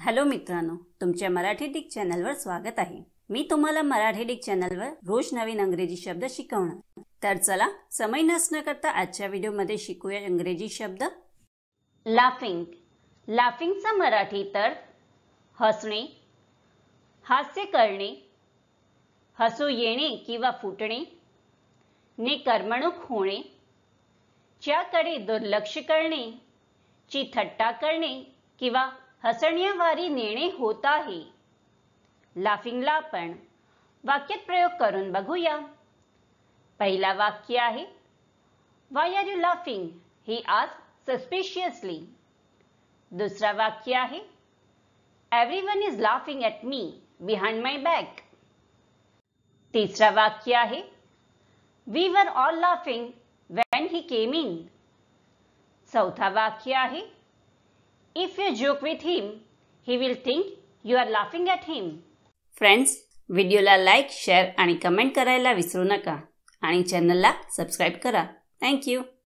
Hello मित्रांनो तुमच्या Marathi Dick चॅनलवर स्वागत आहे. मी तुम्हाला मराठी डिक चॅनलवर रोज नवीन अंग्रेजी शब्द शिकवणार. तर चला समय नसणं करता आजच्या व्हिडिओमध्ये शिकूया इंग्रजी शब्द. लाफिंग लाफिंगचा मराठी तर हसणे हास्य करणे हसू येणे किंवा फुटणे ने करमणूक होणे च्याकडे दुर्लक्ष करणे ची थट्टा करणे किंवा हसण्यावारी नेणे होत आहे. लाफिंगला आपण वाक्यात प्रयोग करून बघूया. पहिला वाक्य आहे why are you laughing he आज सस्पिशियसली दुसरा वाक्य आहे everyone is laughing at me behind my back तिसरा वाक्य आहे we were all laughing when he came in चौथा वाक्य आहे if you joke with him, he will think you are laughing at him. Friends व्हिडिओला लाईक शेअर आणि comment करायला विसरू नका. आणि चॅनलला सबस्क्राईब करा. थँक्यू